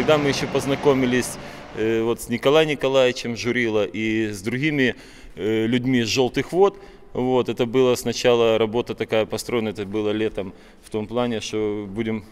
когда мы еще познакомились вот с Николаем Николаевичем Журило и с другими людьми с «Желтых вод», вот, это было сначала работа такая построена, это было летом, в том плане, что будем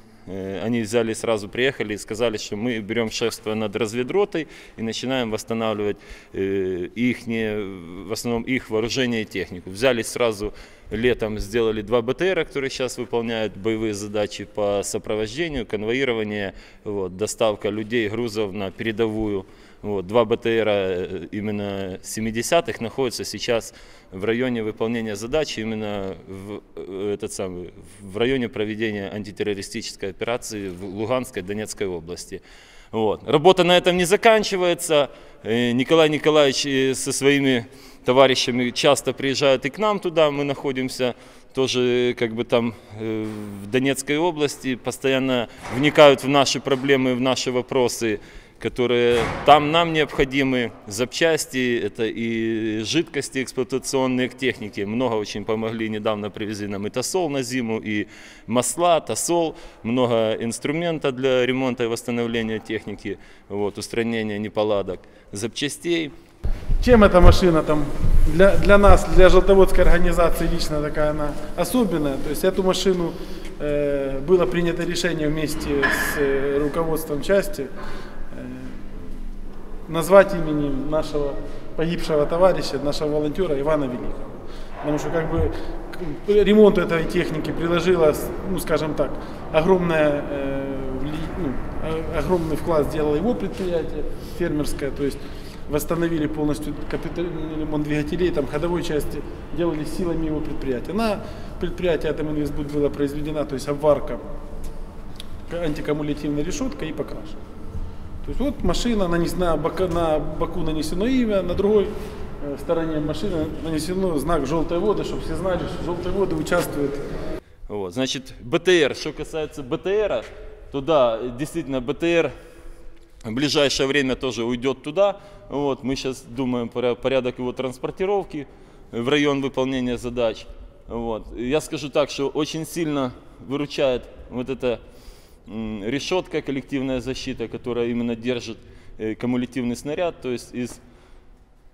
они взяли сразу, приехали и сказали, что мы берем шефство над разведротой и начинаем восстанавливать э, их, в основном их вооружение и технику. Взяли сразу летом, сделали два БТРа, которые сейчас выполняют боевые задачи по сопровождению, конвоированию, вот, доставка людей, грузов на передовую. Вот, два БТРа э, именно 70-х находятся сейчас в районе выполнения задачи, именно в, э, этот самый, в районе проведения антитеррористической операции в Луганской, Донецкой области. Вот. Работа на этом не заканчивается. Э, Николай Николаевич со своими товарищами часто приезжают и к нам туда, мы находимся тоже как бы там в Донецкой области, постоянно вникают в наши проблемы, в наши вопросы которые там нам необходимы. Запчасти, это и жидкости эксплуатационные к технике. Много очень помогли, недавно привезли нам и тосол на зиму, и масла, тосол, много инструмента для ремонта и восстановления техники, вот, устранения неполадок, запчастей. Чем эта машина там для, для нас, для желтоводской организации лично такая она особенная? То есть эту машину э, было принято решение вместе с э, руководством части назвать именем нашего погибшего товарища, нашего волонтера Ивана Великого. Потому что как бы к ремонту этой техники приложила, ну скажем так, огромное, э, ну, огромный вклад сделало его предприятие фермерское, то есть восстановили полностью капитальный ремонт двигателей, там ходовой части делали силами его предприятия. На предприятии Атоминвестбуд была произведена, то есть обварка антикумулятивной решеткой и покрашена. То есть вот машина, нанесена, на боку нанесено имя, на другой э, стороне машины нанесено знак «желтые воды», чтобы все знали, что «желтые воды» участвуют. Вот, значит, БТР, что касается БТРа, то да, действительно, БТР в ближайшее время тоже уйдет туда. Вот, мы сейчас думаем про порядок его транспортировки в район выполнения задач. Вот. Я скажу так, что очень сильно выручает вот это решетка, коллективная защита, которая именно держит э, кумулятивный снаряд, то есть из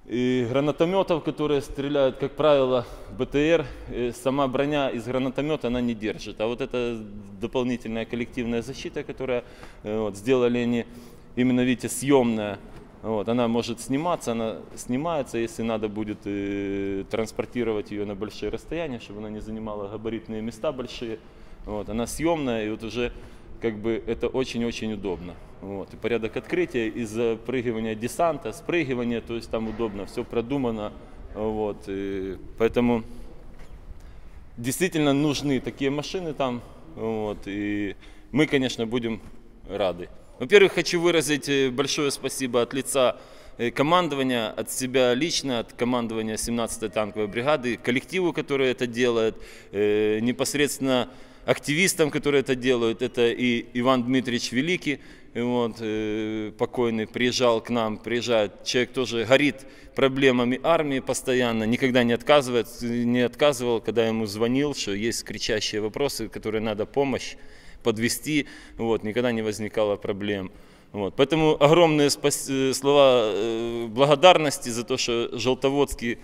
и гранатометов, которые стреляют, как правило, БТР, э, сама броня из гранатомета она не держит. А вот эта дополнительная коллективная защита, которая э, вот, сделали они, именно, видите, съемная, вот, она может сниматься, она снимается, если надо будет э, транспортировать ее на большие расстояния, чтобы она не занимала габаритные места большие. Вот, она съемная, и вот уже как бы это очень-очень удобно. Вот. И порядок открытия и запрыгивания десанта, спрыгивания, то есть там удобно, все продумано. Вот. И поэтому действительно нужны такие машины там. Вот. И мы, конечно, будем рады. Во-первых, хочу выразить э, большое спасибо от лица э, командования, от себя лично, от командования 17-й танковой бригады, коллективу, который это делает, э, непосредственно активистам, которые это делают. Это и Иван Дмитриевич Великий, вот, э, покойный, приезжал к нам, приезжает. Человек тоже горит проблемами армии постоянно, никогда не отказывает, не отказывал, когда ему звонил, что есть кричащие вопросы, которые надо помощь подвести, вот, никогда не возникало проблем. Вот. Поэтому огромные. Э, слова э, благодарности за то, что Желтоводский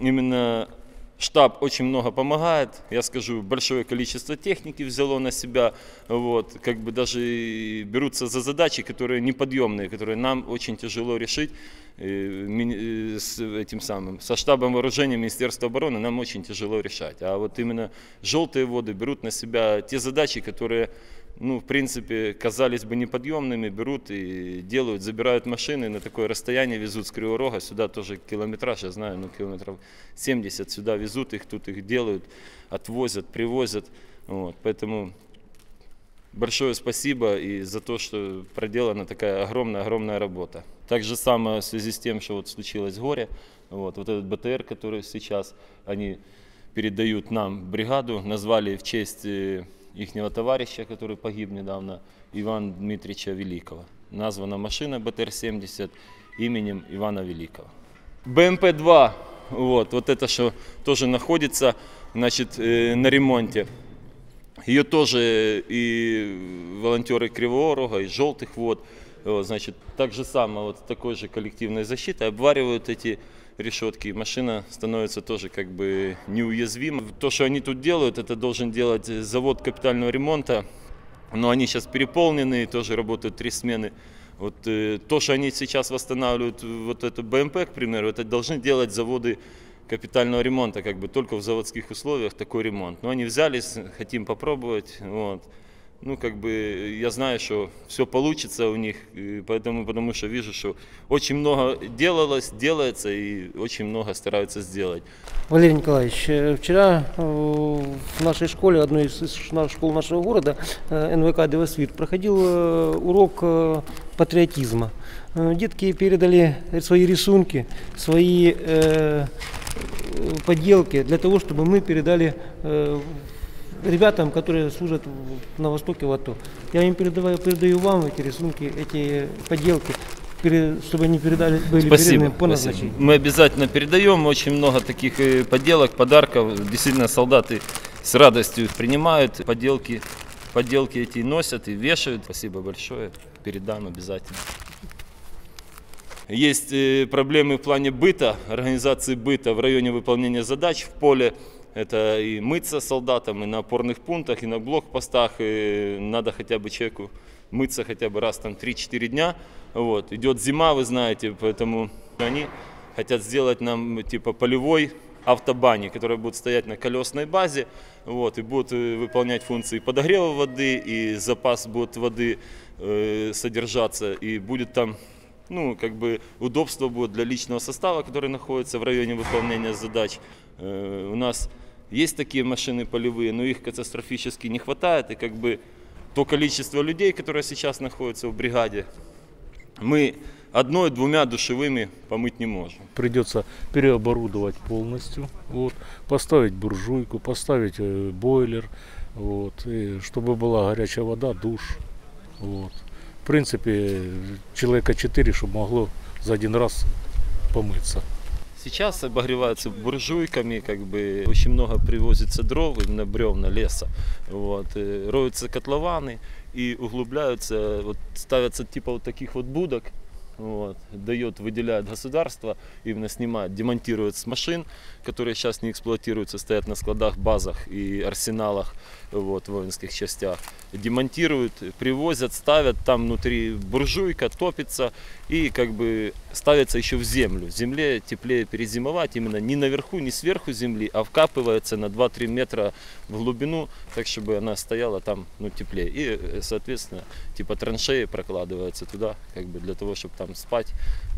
именно Штаб очень много помогает, я скажу, большое количество техники взяло на себя, вот, как бы даже берутся за задачи, которые неподъемные, которые нам очень тяжело решить э, э, с этим самым, со штабом вооружения Министерства обороны нам очень тяжело решать. А вот именно желтые воды берут на себя те задачи, которые ну, в принципе, казались бы неподъемными, берут и делают, забирают машины на такое расстояние, везут с Кривого Рога, сюда тоже километраж, я знаю, ну, километров 70, сюда везут их, тут их делают, отвозят, привозят, вот, поэтому большое спасибо и за то, что проделана такая огромная-огромная работа. Так же самое в связи с тем, что вот случилось горе, вот, вот этот БТР, который сейчас они передают нам бригаду, назвали в честь ихнего товарища, который погиб недавно, Ивана Дмитриевича Великого. Названа машина БТР-70 именем Ивана Великого. БМП-2, вот, вот это что тоже находится значит, на ремонте. Ее тоже и волонтеры Кривого Рога, и Желтых вод, вот, значит, так же самое, вот такой же коллективной защитой обваривают эти решетки, машина становится тоже как бы неуязвима. То, что они тут делают, это должен делать завод капитального ремонта, но они сейчас переполнены, тоже работают три смены. Вот э, то, что они сейчас восстанавливают, вот эту БМП, к примеру, это должны делать заводы капитального ремонта, как бы только в заводских условиях такой ремонт. Но они взялись, хотим попробовать, вот. Ну, как бы я знаю, что все получится у них, поэтому, потому что вижу, что очень много делалось, делается и очень много стараются сделать. Валерий Николаевич, э, вчера э, в нашей школе, одной из школ нашего города, э, НВК Девосвит, проходил э, урок э, патриотизма. Э, Детки передали свои рисунки, свои э, э, поделки для того, чтобы мы передали э, ребятам, которые служат на востоке в АТО. Я им передаваю, передаю вам эти рисунки, эти поделки, чтобы они передали, были Спасибо. по спасибо. назначению. Мы обязательно передаем. Очень много таких э, поделок, подарков. Действительно, солдаты с радостью их принимают. Поделки, поделки эти носят и вешают. Спасибо большое. Передам обязательно. Есть э, проблемы в плане быта, организации быта в районе выполнения задач в поле. Это и мыться солдатам, и на опорных пунктах, и на блокпостах. И надо хотя бы человеку мыться хотя бы раз там 3-4 дня. Вот. Идет зима, вы знаете, поэтому они хотят сделать нам типа полевой автобани, которая будет стоять на колесной базе, вот, и будет э, выполнять функции подогрева воды, и запас будет воды э, содержаться, и будет там ну, как бы удобство будет для личного состава, который находится в районе выполнения задач. Э, У нас есть такие машины полевые, но их катастрофически не хватает, и как бы то количество людей, которые сейчас находятся в бригаде, мы одной-двумя душевыми помыть не можем. придется переоборудовать полностью, вот, поставить буржуйку, поставить э, бойлер, вот, и чтобы была горячая вода, душ. Вот. В принципе, человека 4, чтобы могло за один раз помыться. Сейчас обогреваются буржуйками, как бы очень много привозится дров, именно бревна леса. Вот, э, роются котлованы и углубляются, вот, ставятся типа вот таких вот будок, вот, дает, выделяет государство, именно снимает, демонтирует с машин, которые сейчас не эксплуатируются, стоят на складах, базах и арсеналах, вот, в воинских частях. Демонтируют, привозят, ставят, там внутри буржуйка топится и как бы ставится еще в землю. Земле теплее перезимовать, именно не наверху, не сверху земли, а вкапывается на 2-3 метра в глубину, так чтобы она стояла там ну, теплее. И, э, соответственно, типа траншеи прокладываются туда, как бы для того, чтобы там спать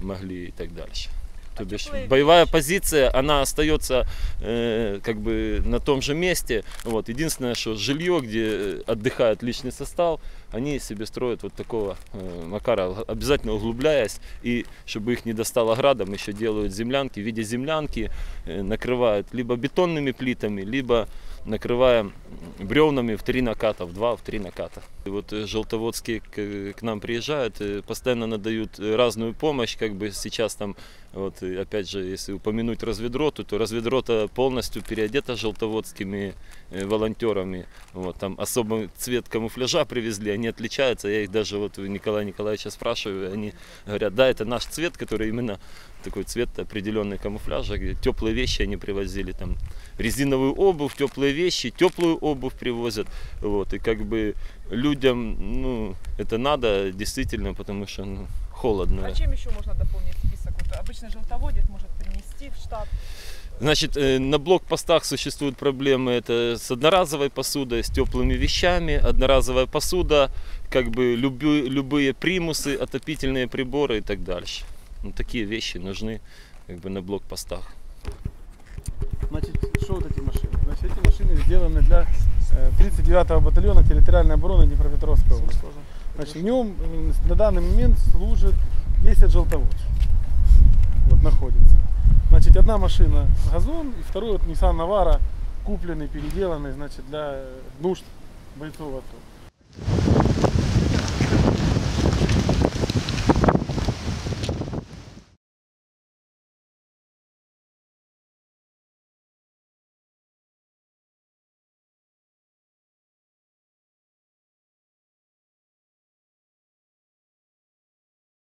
могли и так дальше. То бишь, боевая позиция, она остается э, как бы на том же месте. Вот. Единственное, что жилье, где э, отдыхает личный состав, они себе строят вот такого э, макара, обязательно углубляясь, и чтобы их не достало градом, еще делают землянки в виде землянки, э, накрывают либо бетонными плитами, либо накрываем бревнами в три наката, в два, в три наката. И вот э, желтоводские к, к нам приезжают, э, постоянно надают э, разную помощь, как бы сейчас там, вот опять же, если упомянуть разведроту, то разведрота полностью переодета желтоводскими волонтерами. Вот, там особый цвет камуфляжа привезли, они отличаются, я их даже вот у Николая Николаевича спрашиваю, они говорят, да, это наш цвет, который именно такой цвет определенный камуфляжа, где теплые вещи они привозили, там резиновую обувь, теплые вещи, теплую обувь привозят, вот, и как бы людям, ну, это надо действительно, потому что ну, холодно. А чем еще можно дополнить список? Вот обычно желтоводец может принести в штаб. Значит, э, на блокпостах существуют проблемы это с одноразовой посудой, с теплыми вещами, одноразовая посуда, как бы любые, любые примусы, отопительные приборы и так дальше. Ну, такие вещи нужны как бы на блокпостах. Значит, что вот эти машины? Значит, эти машины сделаны для э, 39-го батальона территориальной обороны Днепропетровской области. Значит, в нем на данный момент служит 10 желтоводцев. Вот находится. Значит, одна машина газон, и второй вот Nissan Navara, купленный, переделанный, значит, для нужд бойцов АТО.